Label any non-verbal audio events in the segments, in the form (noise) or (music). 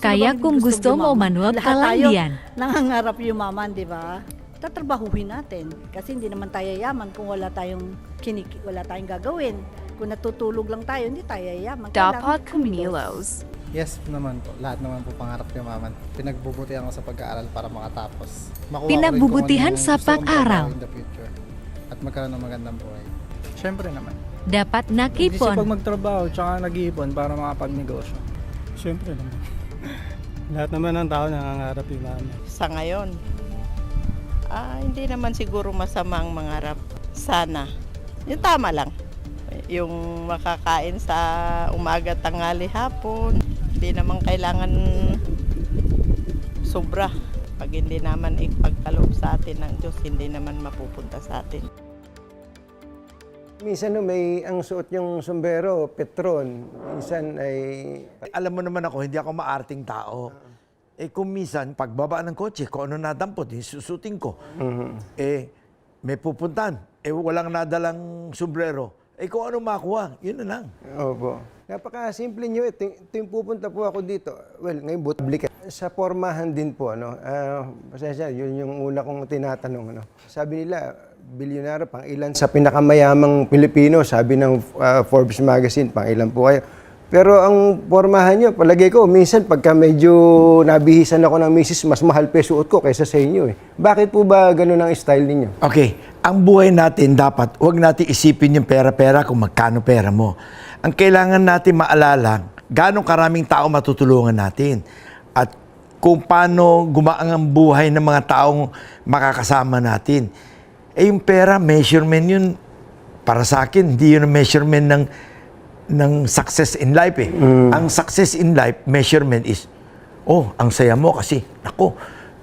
Kaya kung gusto mo yumaman? manuot ka Lahat lang tayo diyan. Nangangarap yumaman, di ba? Tatrabahuhin natin. Kasi hindi naman tayo yaman kung wala tayong kiniki, wala tayong gagawin. Kung natutulog lang tayo, hindi tayo yaman. Dapat kumilos. Yes naman po. Lahat naman po pangarap ko maman. Pinagbubutihan ko sa pag-aaral para makatapos. Makuha rin Pinagbubutihan ano sa trabaho in the future. At magkaroon ng magandang buhay. Siyempre naman. Dapat Hindi siya nakipon. pag magtrabaho, tsaka nag-iipon para makapagnegosyo. Siyempre naman. Lahat naman ng tao nangangarap yung mama. sa ngayon. Ah, hindi naman siguro masama ang mangarap. Sana. Yung tama lang. Yung makakain sa umaga, tanghali, hapon. Hindi naman kailangan sobra. Pag hindi naman ipagkaloob sa atin ng Diyos, hindi naman mapupunta sa atin. Minsan no, may ang suot yung sombrero, petron. Minsan ay Alam mo naman ako, hindi ako maarting tao. Eh kung minsan, pagbaba ng kotse, kung ano nadampot, yung susuting ko. Eh, may pupuntan. Eh, walang nadalang sombrero. Eh, kung ano makuha, yun na lang. Opo. Napaka-simple nyo. Ito, ito yung pupunta po ako dito. Well, ngayon public. Sa formahan din po, ano. Ah, pasensya, yun yung una kong tinatanong, ano. Sabi nila, bilyonaryo, pang ilan sa pinakamayamang Pilipino, sabi ng ah, Forbes magazine, pang ilan po kayo. Pero ang formahan nyo, palagay ko, minsan pagka medyo nabihisan ako ng misis, mas mahal pa suot ko kaysa sa inyo eh. Bakit po ba ganun ang style ninyo? Okay, ang buhay natin dapat, huwag natin isipin yung pera-pera kung magkano pera mo. Ang kailangan natin maalala, ganong karaming tao matutulungan natin. At kung paano gumaang ang buhay ng mga taong makakasama natin. Eh yung pera, measurement yun, para sa akin, hindi yun ang measurement ng ng success in life eh. Ang success in life measurement is, oh, ang saya mo kasi, nako,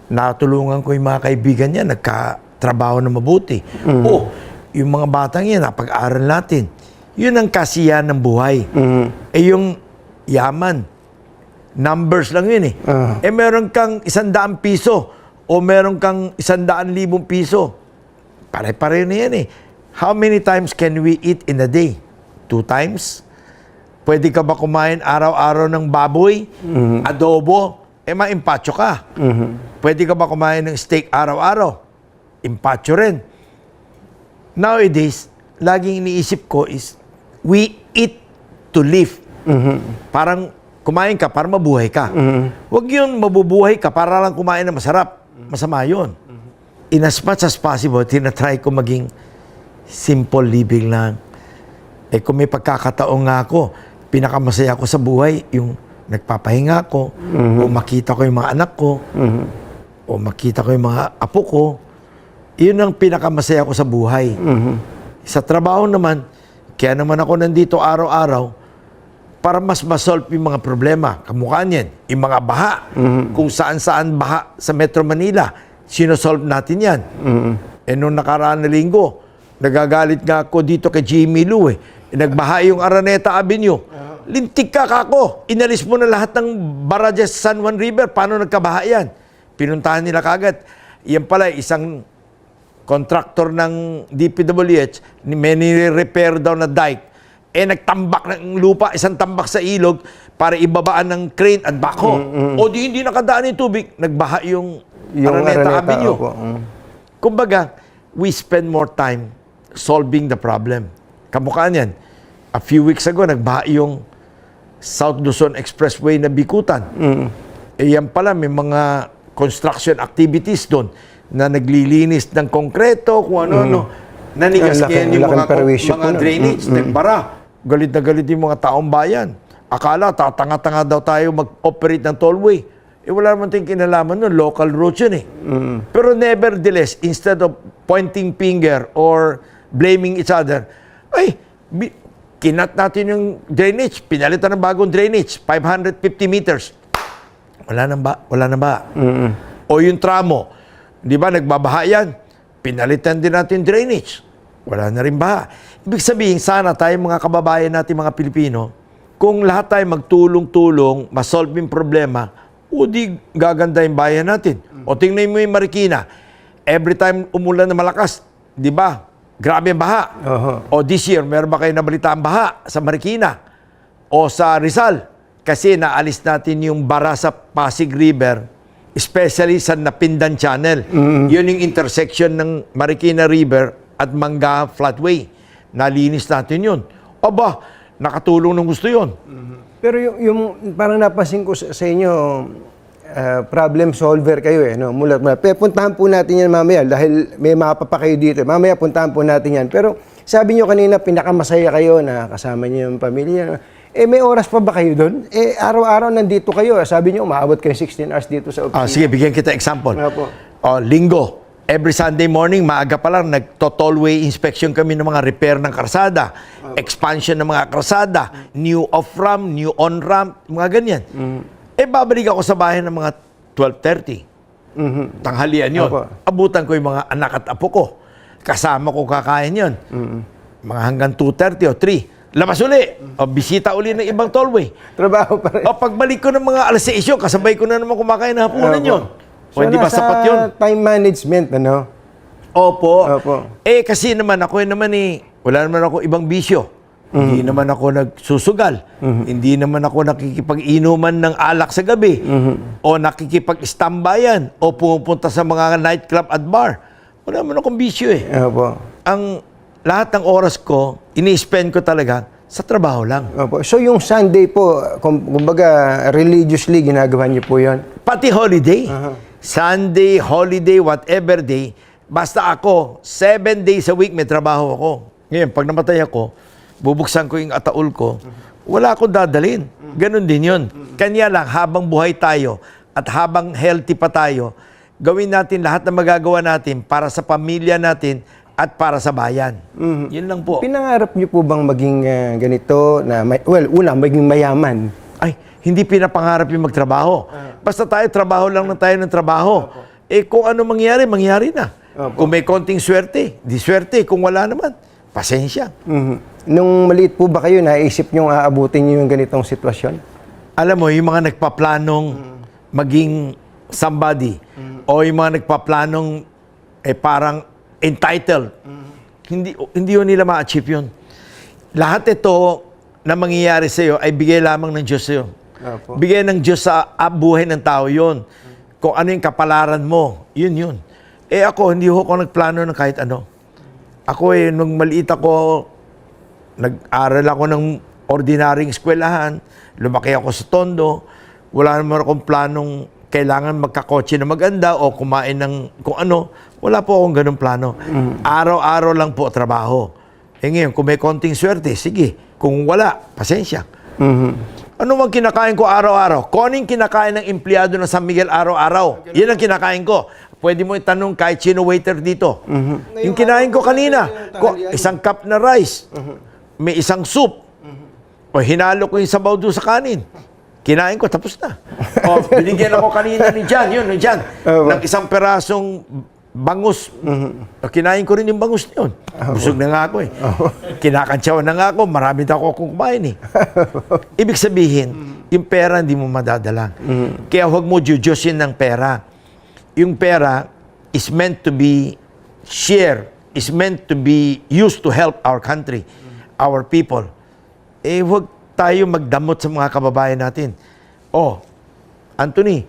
natulungan ko yung mga kaibigan niya, nagkatrabaho na mabuti. Oh, yung mga batang yan, napag-aral natin. Yun ang kasiyahan ng buhay. Eh yung yaman, numbers lang yun eh. Eh meron kang isandaan piso o meron kang isandaan libong piso. Pare-pareho na yan eh. How many times can we eat in a day? Two times? Pwede ka ba kumain araw-araw ng baboy, adobo, eh maimpacho ka. Pwede ka ba kumain ng steak araw-araw? Impacho rin. Nowadays, laging iniisip ko is, we eat to live. Parang kumain ka para mabuhay ka. Huwag yun mabubuhay ka para lang kumain na masarap. Masama yun. In as much as possible, tinatry ko maging simple living lang. Eh kung may pagkakataon nga ako, pinakamasaya ko sa buhay, yung nagpapahinga ko, o makita ko yung mga anak ko, o makita ko yung mga apo ko, yun ang pinakamasaya ko sa buhay. Sa trabaho naman, kaya naman ako nandito araw-araw, para mas masolve yung mga problema. Kamukha niyan, yung mga baha, kung saan-saan baha sa Metro Manila, sinosolve natin yan. Eh nung nakaraan na linggo, nagagalit nga ako dito kay Jimmy Lou eh. Nagbaha yung Araneta Avenue. Lintik ka kako. Inalis mo na lahat ng barrages sa San Juan River. Paano nagkabaha yan? Pinuntahan nila kagad. Yan pala, isang contractor ng DPWH, may nire-repair daw na dike. Eh, nagtambak ng lupa, isang tambak sa ilog para ibabaan ng crane at backhoe. O di hindi nakadaan yung tubig, nagbaha yung, Araneta, Avenue. opo. Mm. Kumbaga, we spend more time solving the problem. Kamukha niyan. A few weeks ago, nagbaha yung South Luzon Expressway na bikutan. Eh yan pala, may mga construction activities doon na naglilinis ng konkreto, kung ano-ano. Nanigas Ang laki- ngayon yung mga, mga po nun. drainage, nagbara. Galit na galit yung mga taong bayan. Akala, tatanga-tanga daw tayo mag-operate ng tollway. Eh wala naman tayong kinalaman nun, local roads yun eh. Pero nevertheless, instead of pointing finger or blaming each other, ay, kinat natin yung drainage, pinalitan ng bagong drainage, 550 meters. Wala nang ba? Wala na ba? O yung tramo, di ba nagbabaha yan? Pinalitan din natin drainage. Wala na rin baha. Ibig sabihin, sana tayo mga kababayan natin mga Pilipino, kung lahat tayo magtulong-tulong, masolve yung problema, o di gaganda yung bayan natin. O tingnan mo yung Marikina, every time umulan na malakas, di ba? Grabe ang baha. Oho. O this year, meron ba kayo nabalitaan baha sa Marikina? O sa Rizal? Kasi naalis natin yung bara sa Pasig River, especially sa Napindan Channel. Yun yung intersection ng Marikina River at Mangga Flatway. Nalinis natin yun. Aba, nakatulong ng gusto yun. Pero yung, yung parang napansin ko sa, sa inyo, ah, problem solver kayo eh, no? Mula, mula. Pero puntahan po natin yan mamaya dahil may mapa pa kayo dito. Mamaya puntahan po natin yan. Pero sabi nyo kanina, pinakamasaya kayo na kasama niyo yung pamilya. Eh, may oras pa ba kayo doon? Eh, araw-araw nandito kayo. Sabi nyo, umaabot kayo 16 hours dito sa Ah, opisina. sige, bigyan kita example. Opo. Oh, linggo. Every Sunday morning, maaga pa lang, nagto-tollway inspection kami ng mga repair ng karsada, expansion ng mga karsada, new off-ramp, new on-ramp, mga ganyan. Eh, babalik ako sa bahay ng mga 12.30. Tanghalian yun. Opo. Abutan ko yung mga anak at apo ko. Kasama ko kakain yun. Mga hanggang 2.30 o 3. Labas uli. O bisita uli ng ibang tollway. Trabaho pa rin. O pagbalik ko ng mga alas 6 yun, kasabay ko na naman kumakain ng hapunan Opo. yun. O hindi ba nasa sapat yun? time management, ano? Opo. Opo. Eh kasi naman ako eh, naman eh, wala naman ako ibang bisyo. Hindi naman ako nagsusugal. Hindi naman ako nakikipag-inuman ng alak sa gabi. O nakikipag-istambayan. O pupunta sa mga nightclub at bar. Wala naman akong bisyo eh. Opo. Ang lahat ng oras ko, ini-spend ko talaga sa trabaho lang. Opo. So yung Sunday po, kum- kumbaga religiously ginagawa niyo po 'yon. Pati holiday. Sunday, holiday, whatever day. Basta ako, seven days a week may trabaho ako. Ngayon, pag namatay ako, bubuksan ko yung ataul ko, wala akong dadalin. Ganon din yun. Kanya lang, habang buhay tayo at habang healthy pa tayo, gawin natin lahat na magagawa natin para sa pamilya natin at para sa bayan. Yun lang po. Pinangarap niyo po bang maging ah, ganito na may, well, una maging mayaman? Ay, hindi pinapangarap yung magtrabaho. Basta tayo, trabaho lang na tayo ng trabaho. Eh, kung ano mangyari, mangyari na. Kung may konting swerte, di swerte. Kung wala naman, pasensya. Mhm. Nung maliit po ba kayo, naisip niyo aabutin niyo yung ganitong sitwasyon? Alam mo, yung mga nagpaplanong maging somebody o yung mga nagpaplanong eh, parang entitled, hindi, hindi yun nila ma-achieve yun. Lahat ito na mangyayari sa'yo ay bigay lamang ng Diyos sa'yo. Opo. Bigay ng Diyos sa ah, buhay ng tao yun. Kung ano yung kapalaran mo, yun yun. Eh ako, hindi ho ako nagplano ng kahit ano. Ako eh, nung maliit ako, nag-aral ako ng ordinaryong eskwelahan, lumaki ako sa Tondo, wala naman akong planong kailangan magkakotse na maganda o kumain ng kung ano. Wala po akong ganung plano. Araw-araw lang po trabaho. Eh ngayon, kung may konting swerte, sige. Kung wala, pasensya. Ano bang kinakain ko araw-araw? Kung ano kinakain ng empleyado ng San Miguel araw-araw? Yan ang kinakain ko. Pwede mo itanong kahit sino waiter dito. Yung kinain ko kanina, ko, isang cup na rice, may isang soup, o hinalo ko yung sabaw doon sa kanin. Kinain ko, tapos na. o, (laughs) binigyan ako kanina ni Jan, yun, ni Jan, ng isang perasong bangus. O, Kinain ko rin yung bangus na yun. Busog na nga ako eh. Kinakantsawan na nga ako, marami na ako akong kumain eh. (laughs) Ibig sabihin, yung pera hindi mo madadala. Kaya huwag mo jujusin ng pera. Yung pera is meant to be shared, is meant to be used to help our country, our people. Eh, huwag tayo magdamot sa mga kababayan natin. Oh, Anthony,